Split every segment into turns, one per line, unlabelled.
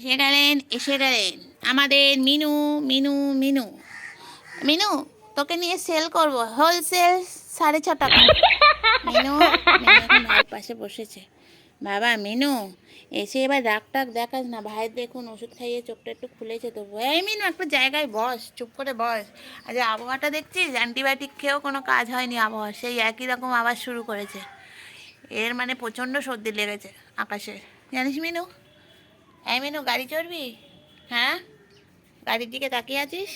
এসে গেলেন এসে গেলেন। আমাদের মিনু মিনু মিনু। মিনু, তোকে নিয়ে সেল করব। হোলসেল সাড়ে ছ টাকা মিনু পাশে বসেছে। বাবা, মিনু, এসে এবার রাগ টাক দেখাস না। ভাইয়ের দেখুন, ওষুধ খাইয়ে চোখটা একটু খুলেছে তো। এই মিনু, একটা জায়গায় বস, চুপ করে বস। যে আবহাওয়াটা দেখছিস? অ্যান্টিবায়োটিক খেয়েও কোনো কাজ হয়নি আবহাওয়া সেই একই রকম আবার শুরু করেছে। এর মানে প্রচণ্ড সর্দি লেগেছে আকাশে। জানিস মিনু? এই গাড়ি চড়বি? হ্যাঁ? গাড়ির দিকে তাকিয়ে আছিস?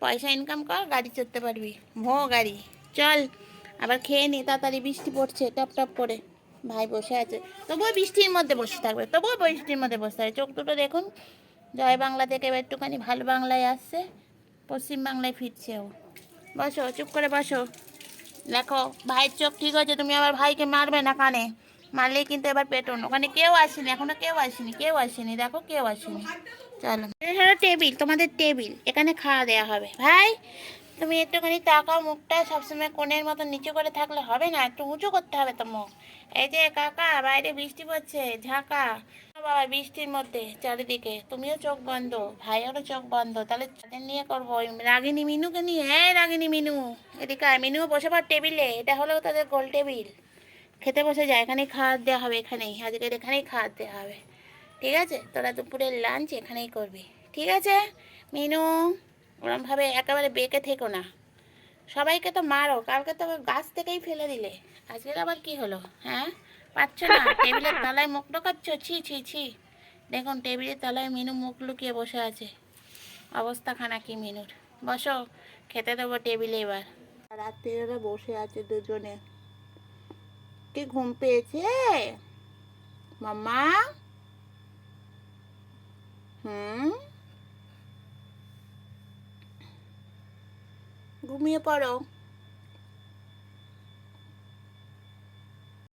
পয়সা ইনকাম কর, গাড়ি চড়তে পারবি। ভো গাড়ি। চল, আবার খেয়ে নি, তাড়াতাড়ি বৃষ্টি পড়ছে, টপ টপ করে। ভাই বসে আছে। তবুও বৃষ্টির মধ্যে বসে থাকবে, তবুও বৃষ্টির মধ্যে বসে থাকবে। চোখ দুটো দেখুন, জয় বাংলা থেকে এবার একটুখানি ভালো বাংলায় আসছে, পশ্চিম বাংলায় ফিরছে ও। বসো, চুপ করে বসো। দেখো ভাইয়ের চোখ ঠিক আছে, তুমি আবার ভাইকে মারবে না কানে? মারলেই কিন্তু এবার পেটন ওখানে কেউ আসেনি, এখনও কেউ আসেনি কেউ আসেনি, দেখো কেউ আসেনি। চলো। এটা টেবিল, তোমাদের টেবিল, এখানে খাওয়া দেওয়া হবে। ভাই, তুমি একটুখানি তাকাও, মুখটা সবসময় কোণের মতো নিচু করে থাকলে হবে না, একটু উঁচু করতে হবে তো মুখ। এই যে কাকা, বাইরে বৃষ্টি পড়ছে, ঝাঁকা। বাবা, বৃষ্টির মধ্যে, চারিদিকে। তুমিও চোখ বন্ধ, ভাইয়েরও চোখ বন্ধ। তাহলে তাদের নিয়ে করব রাগিনী মিনুকে নিয়ে। হ্যাঁ রাগিনী মিনু, এদিকে মিনুও বসে পড় টেবিলে, এটা হলো তাদের গোল টেবিল। খেতে বসে যায় এখানেই খাওয়ার দেওয়া হবে, এখানেই। আজকের এখানেই খাওয়ার দেওয়া হবে। ঠিক আছে? তোরা দুপুরের লাঞ্চ এখানেই করবি। ঠিক আছে? মিনু, ওরমভাবে একেবারে বেঁকে থেকো না। সবাইকে তো মারো, কালকে তো গাছ থেকেই ফেলে দিলে। আজকের আবার কি হলো হ্যাঁ? পাচ্ছ না? টেবিলের তলায় মুখ ঢোকাচ্ছ ছি ছি ছি। দেখুন, টেবিলের তলায় মিনু মুখ লুকিয়ে বসে আছে। অবস্থা খানা কি মিনুর? বসো, খেতে দেবো টেবিলে এবার। রাত্রিরা বসে আছে দুজনে। কি ঘুম পেয়েছে? মাম্মা? হুম? ঘুমিয়ে পড়ো।